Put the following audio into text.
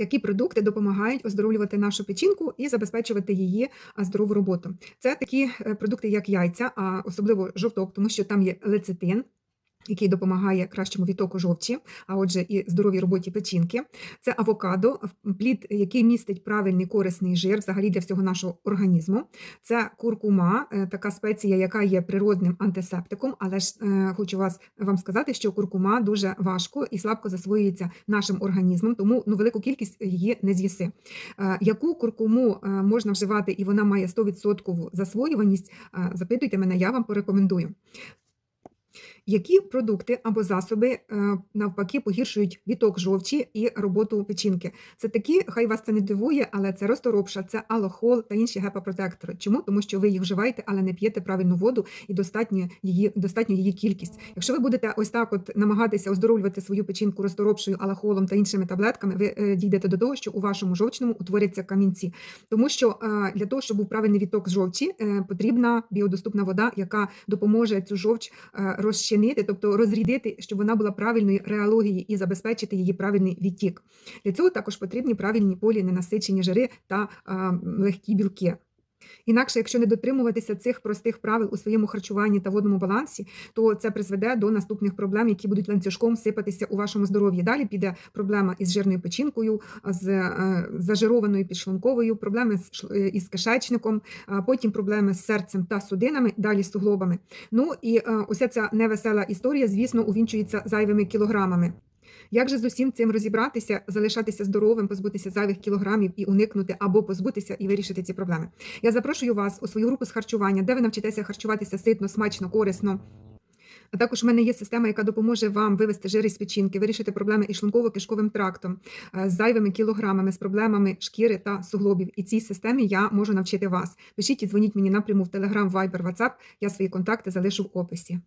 які продукти допомагають оздоровлювати нашу печінку і забезпечувати її здорову роботу. Це такі е, продукти, як яйця, а особливо жовток, тому що там є лецитин. Який допомагає кращому відтоку жовчі, а отже, і здоровій роботі печінки. Це авокадо, плід, який містить правильний корисний жир взагалі для всього нашого організму. Це куркума, е, така спеція, яка є природним антисептиком, але ж е, хочу вас вам сказати, що куркума дуже важко і слабко засвоюється нашим організмом, тому ну велику кількість її не з'їси. Е, Яку куркуму можна вживати, і вона має 100% засвоюваність? Запитуйте мене, я вам порекомендую. Які продукти або засоби е, навпаки погіршують відток жовчі і роботу печінки? Це такі, хай вас це не дивує, але це розторопша, це алохол та інші гепапротектори. Чому? Тому що ви їх вживаєте, але не п'єте правильну воду і достатньо її достатньо її кількість. Якщо ви будете ось так, от намагатися оздоровлювати свою печінку розторопшою, алохолом та іншими таблетками, ви е, дійдете до того, що у вашому жовчному утворяться камінці. Тому що е, для того, щоб був правильний відток жовчі, потрібна біодоступна вода, яка допоможе цю жовч розчинити, тобто розрідити, щоб вона була правильної реології і забезпечити її правильний відтік. Для цього також потрібні правильні полі, ненасичені жири та легкі білки. Інакше, якщо не дотримуватися цих простих правил у своєму харчуванні та водному балансі, то це призведе до наступних проблем, які будуть ланцюжком сипатися у вашому здоров'ї. Далі піде проблема із жирною печінкою, з е, зажированою підшлунковою, проблеми е, із кишечником, потім проблеми з серцем та судинами, далі з суглобами. Ну і е, уся ця невесела історія, звісно, увінчується зайвими кілограмами. Як же з усім цим розібратися, залишатися здоровим, позбутися зайвих кілограмів і уникнути або позбутися і вирішити ці проблеми? Я запрошую вас у свою групу з харчування, де ви навчитеся харчуватися ситно, смачно, корисно. А також в мене є система, яка допоможе вам вивести жири з печінки, вирішити проблеми із шлунково-кишковим трактом, е, з зайвими кілограмами, з проблемами шкіри та суглобів. І цій системі я можу навчити вас. Пишіть і дзвоніть мені напряму в Telegram, Viber, WhatsApp. Я свої контакти залишу в описі.